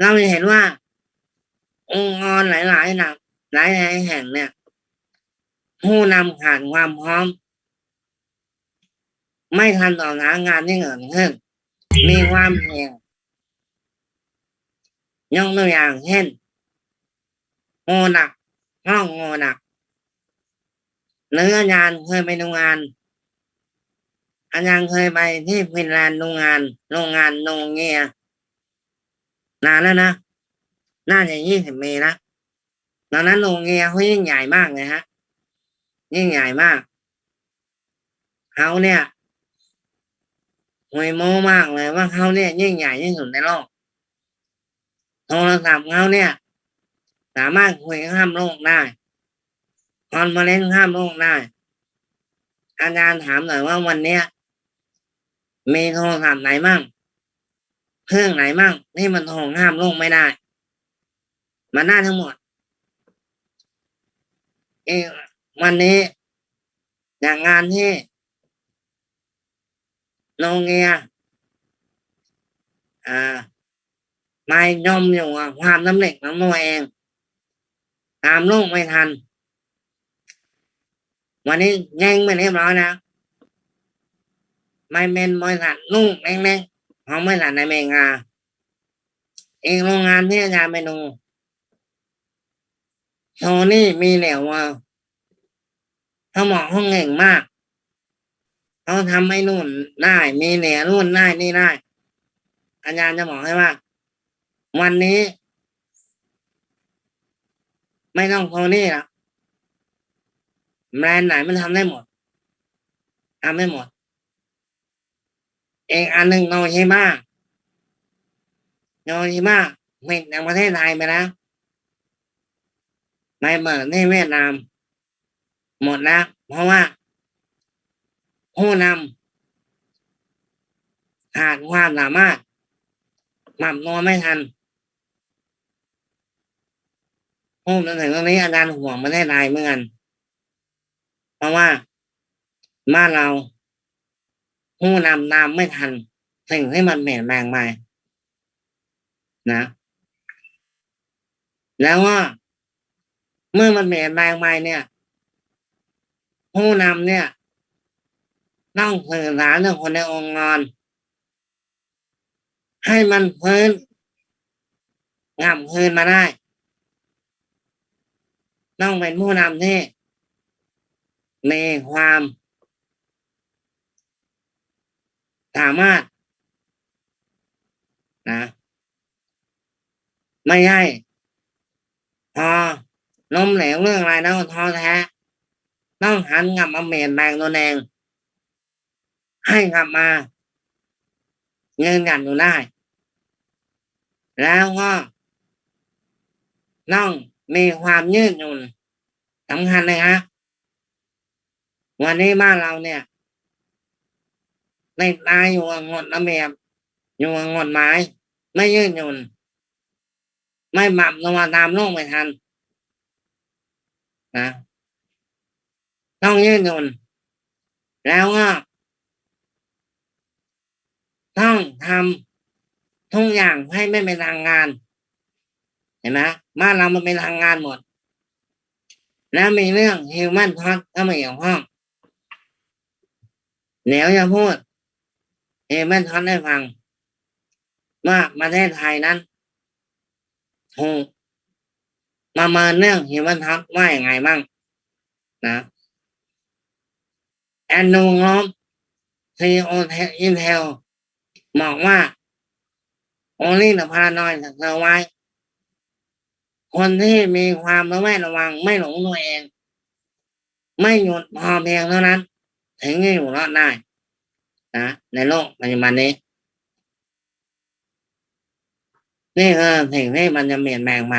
เราจะเห็นว่า องค์กรหลายๆนะหลายๆแห่งเนี่ย ผู้นำขาดความพร้อม ไม่ทันต่อสถานการณ์ที่เกิดขึ้น มีความเสี่ยงยกตัวอย่างเช่นโงหนักห้องโงหนักหรืออาจารย์เคยไปดูงาน อาจารย์เคยไปที่ฟินแลนด์ดูงานโรงงานโนเงีย นานแล้วนะน่าจะยี่สิบปีนะตอนนั้นโรงเงียเขายิ่งใหญ่มากเลยฮะ ยิ่งใหญ่มากเขาเนี่ยหวยโม้มากเลยว่าเขาเนี่ยยิ่งใหญ่ที่สุดในโลกโทรศัพท์เขาเนี่ย สามารถคุยข้ามโลกได้คอนเฟอเรนซ์ข้ามโลกได้ อาจารย์ถามหน่อยว่าวันเนี้ยมีโทรศัพท์ไหนมั่ง เครื่องไหนมั่งที่มันโทรข้ามโลกไม่ได้ มันได้ทั้งหมด เอกวันนี้จากงานที่โรงเรียอ่าไม่ยอมอยู่ความสำเร็จของตัวเอง ตามโลกไม่ทัน วันนี้แย่งไปเรียบร้อยนะไม่เป็นบริษัทลูกเล็กๆ เของบริษัทในเมริกาอีกโรงงานที่อาจารย์ไปดูโทนี่มีเหลวว่าเขาบอกห้องเก่งมากเขาทำให้นู่นได้ มีเหลวนู่นได้นี่ได้ อาจารย์จะบอกให้ว่า วันนี้ ไม่ต้องโทนี่ละแบรนด์ไหนมันทำได้หมดทำได้หมด อกอันหนึ่งโนชิมาโนชิมาไม่ในประเทศไทยไปแล้วไม่เปิดที่เวียดนาม หมดแล้วเพราะว่า ผู้นำขาดความสามารถปรับตัวไม่ทันพูดมาถึงตรงนี้อาจารย์ห่วงประเทศไทยเหมือนกัน เพราะว่าบ้านเรา ผู้นำตามไม่ทัน สิ่งที่มันเปลี่ยนแปลงไปนะ แล้วว่าเมื่อมันเปลี่ยนแปลงไปเนี่ย ผู้นำเนี่ย ต้องสื่อสารกับคนในองค์กรให้มันฟื้นกลับคืนมาได้ ต้องเป็นผู้นำที่มีความ สามารถ นะ ไม่ใช่พอล้มเหลวเรื่องอะไรแล้วท้อแท้ ต้องหันกลับมาเปลี่ยนแปลงตัวเองให้กลับมาเงินกันอยู่ได้ แล้วก็ต้องมีความยืดหยุ่นสำคัญเลยฮะวันนี้บ้านเราเนี่ย ในตายอยู่กับงดระเบียบอยู่กับงดหมาย ไม่ยืดหยุ่น ไม่ปรับตัวตามโลกไม่ทันนะต้องยืดหยุ่น แล้วก็ต้องทำทุกอย่างให้ไม่เป็นทางงาน เห็นไหมบ้านเรามันเป็นทางงานหมด แล้วมีเรื่องฮิวแมนท็อตเข้ามาเกี่ยวข้องเดี๋ยวจะพูด ฮิวแมนทอตให้ฟัง ว่าประเทศไทยนั้นถูกประเมินเรื่องฮิวแมนทอตว่าอย่างไงบ้างนะแอนนูงบซีโออินเทลบอกว่า only the paranoid survive คนที่มีความระแวดระวังไม่หลงตัวเอง ไม่หยุดพอเพียงเท่านั้น ถึงจะอยู่รอดได้ นะในโลกปัจจุบันนี้ นี่คือสิ่งที่มันจะเปลี่ยนแปลงไป